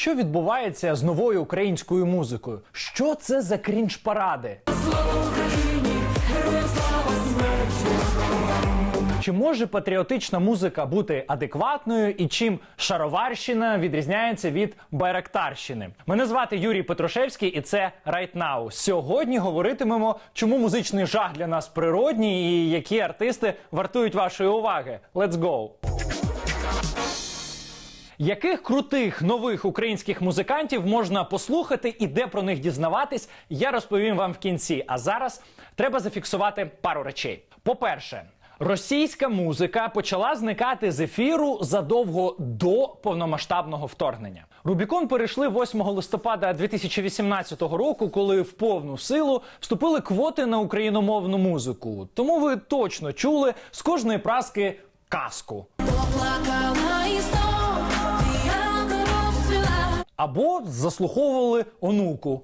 Що відбувається з новою українською музикою? Що це за крінж паради? Чи може патріотична музика бути адекватною і чим шароварщина відрізняється від байрактарщини? Мене звати Юрій Петрушевський, і це Right Now. Сьогодні говоритимемо, чому музичний жах для нас природній і які артисти вартують вашої уваги. Let's go! Яких крутих нових українських музикантів можна послухати і де про них дізнаватись, я розповім вам в кінці. А зараз треба зафіксувати пару речей. По-перше, російська музика почала зникати з ефіру задовго до повномасштабного вторгнення. Рубікон перейшли 8 листопада 2018 року, коли в повну силу вступили квоти на україномовну музику. Тому ви точно чули з кожної праски казку. Поплакала або заслуховували онуку.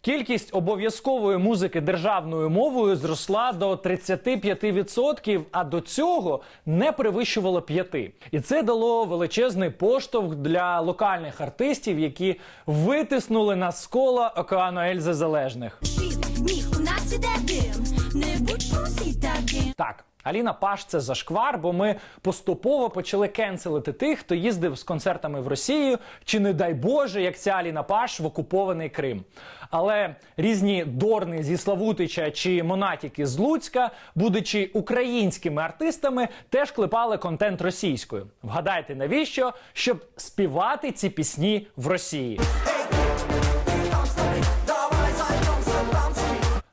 Кількість обов'язкової музики державною мовою зросла до 35%, а до цього не перевищувала 5%. І це дало величезний поштовх для локальних артистів, які витиснули на з кола океану Ельзи залежних. Світ міг у нас іде дим. Не будь усі таким. Так, Аліна Паш це зашквар, бо ми поступово почали кенселити тих, хто їздив з концертами в Росію, чи не дай Боже, як ця Аліна Паш в окупований Крим. Але різні дорни зі Славутича чи Монатіки з Луцька, будучи українськими артистами, теж клепали контент російською. Вгадайте, навіщо? Щоб співати ці пісні в Росії.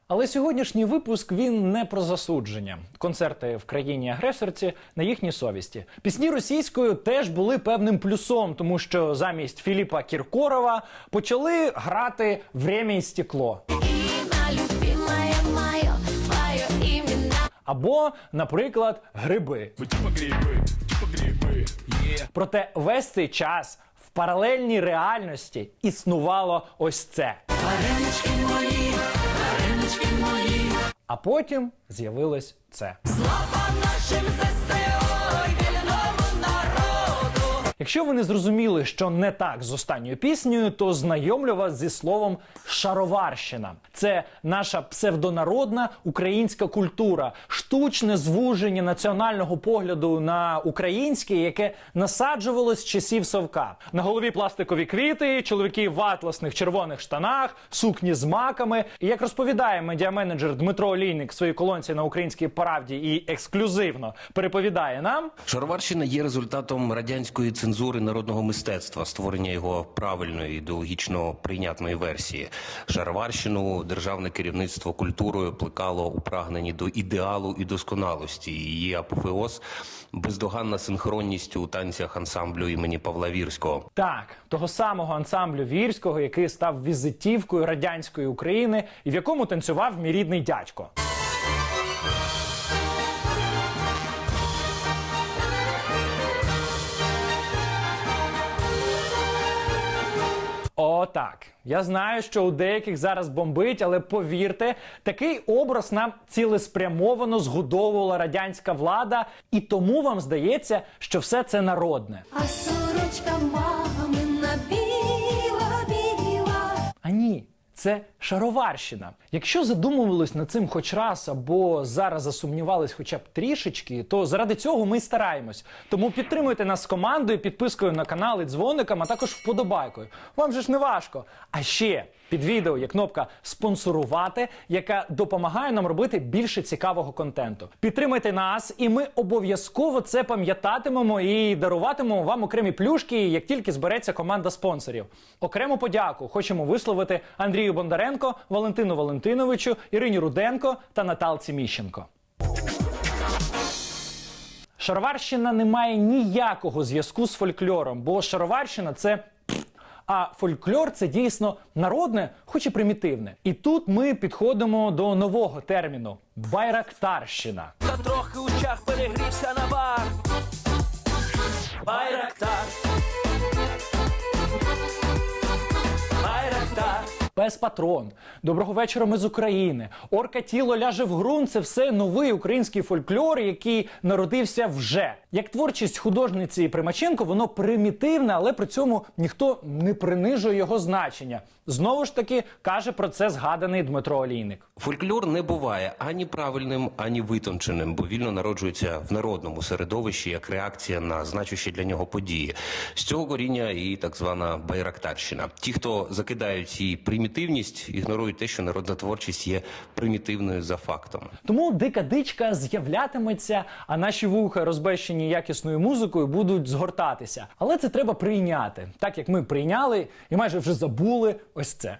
Але сьогоднішній випуск він не про засудження. Концерти в країні агресорці на їхній совісті. Пісні російською теж були певним плюсом, тому що замість Філіпа Кіркорова почали грати «Время і стекло. Або, наприклад, гриби. Yeah. Проте весь цей час в паралельній реальності існувало ось це. Варенички мої. А потім з'явилось це. Слава нашим ЗСО Якщо ви не зрозуміли, що не так з останньою піснею, то знайомлю вас зі словом шароварщина. Це наша псевдонародна українська культура, штучне звуження національного погляду на українське, яке насаджувалось з часів совка. На голові пластикові квіти, чоловіки в атласних червоних штанах, сукні з маками. І як розповідає медіаменеджер Дмитро Олійник в своїй колонці на українській правді і ексклюзивно переповідає нам. Шароварщина є результатом радянської цензури народного мистецтва, створення його правильної ідеологічно прийнятної версії. Шароварщину державне керівництво культурою плекало у прагненні до ідеалу і досконалості. Її апофеоз бездоганна синхронність у танцях ансамблю імені Павла Вірського. Так, того самого ансамблю вірського, який став візитівкою радянської України, і в якому танцював мій рідний дядько. Так. Я знаю, що у деяких зараз бомбить, але повірте, такий образ нам цілеспрямовано згодовувала радянська влада, і тому вам здається, що все це народне. А сорочка мамина біла, біла. А ні, це шароварщина. Якщо задумувались над цим хоч раз або зараз засумнівались хоча б трішечки, то заради цього ми стараємось. Тому підтримуйте нас з командою, підпискою на канал і дзвоником, а також вподобайкою. Вам же ж не важко. А ще під відео є кнопка спонсорувати, яка допомагає нам робити більше цікавого контенту. Підтримайте нас, і ми обов'язково це пам'ятатимемо і даруватимемо вам окремі плюшки, як тільки збереться команда спонсорів. Окрему подяку хочемо висловити Андрію Бондаренко, Валентину Валентиновичу, Ірині Руденко та Наталці Міщенко. Шароварщина не має ніякого зв'язку з фольклором, бо шароварщина це. А фольклор це дійсно народне, хоч і примітивне. І тут ми підходимо до нового терміну байрактарщина. Та трохи у чах перегрівся на бар. Байрактар. Пес Патрон, Доброго вечора ми з України, Орка тіло ляже в ґрунт. Це все новий український фольклор, який народився вже. Як творчість художниці Примаченко, воно примітивне, але при цьому ніхто не принижує його значення. Знову ж таки каже про це згаданий Дмитро Олійник. Фольклор не буває ані правильним, ані витонченим, бо вільно народжується в народному середовищі як реакція на значущі для нього події. З цього коріння і так звана байрактарщина. Ті, хто закидають її примітивність, ігнорують те, що народна творчість є примітивною за фактом. Тому дика дичка з'являтиметься, а наші вуха, розбещені якісною музикою, будуть згортатися. Але це треба прийняти, так як ми прийняли і майже вже забули ось це.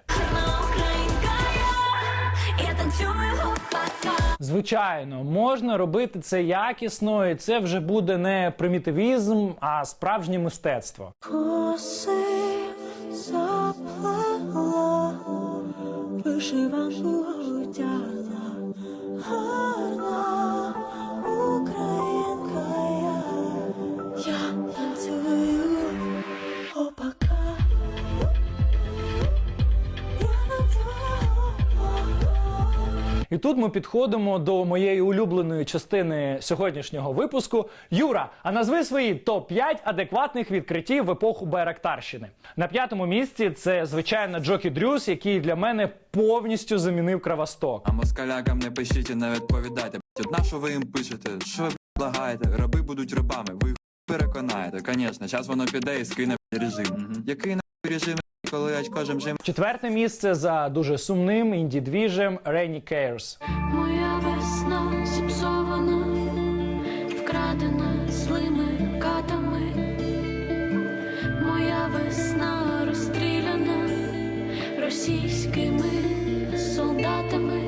Звичайно, можна робити це якісно, і це вже буде не примітивізм, а справжнє мистецтво. Коси заплела, вишиванку одягла, гарна українка тут ми підходимо до моєї улюбленої частини сьогоднішнього випуску. Юра, а назви свої топ-5 адекватних відкриттів в епоху Байрактарщини. На п'ятому місці це звичайно Джокі Дрюс, який для мене повністю замінив Кравосток. А москалякам не пишіть не відповідайте. От на що ви їм пишете? Що ви б**, благаєте? Раби будуть рабами. Ви переконаєте. Звісно, зараз воно піде і скине режим. Який на режим, коли очко жим Четверте місце за дуже сумним інді-двіжем Rainy Cares. Моя весна зіпсована, вкрадена злими катами. Моя весна розстріляна російськими солдатами.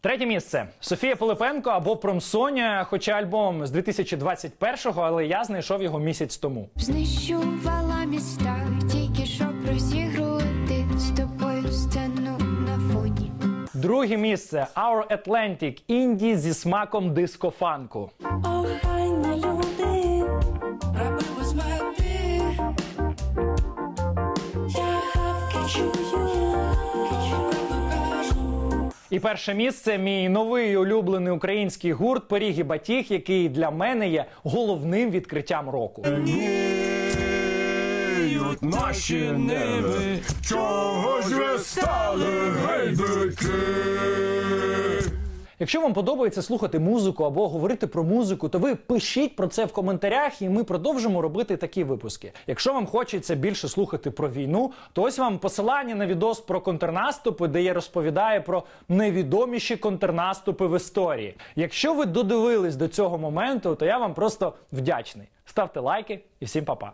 Третє місце Софія Пилипенко або Промсоня, хоча альбом з 2021-го, але я знайшов його місяць тому. Знищувала міста, тільки щоб розігрувати з тобою сцену на фоні. Друге місце Our Atlantic інді зі смаком дискофанку. Охайні люди, раби без. Я гавки чую. І перше місце мій новий улюблений український гурт Пиріг і Батіг, який для мене є головним відкриттям року. Гніють наші ниви, чого ж ви стали гайдики? Якщо вам подобається слухати музику або говорити про музику, то ви пишіть про це в коментарях, і ми продовжимо робити такі випуски. Якщо вам хочеться більше слухати про війну, то ось вам посилання на відос про контрнаступи, де я розповідаю про найвідоміші контрнаступи в історії. Якщо ви додивились до цього моменту, то я вам просто вдячний. Ставте лайки і всім па-па.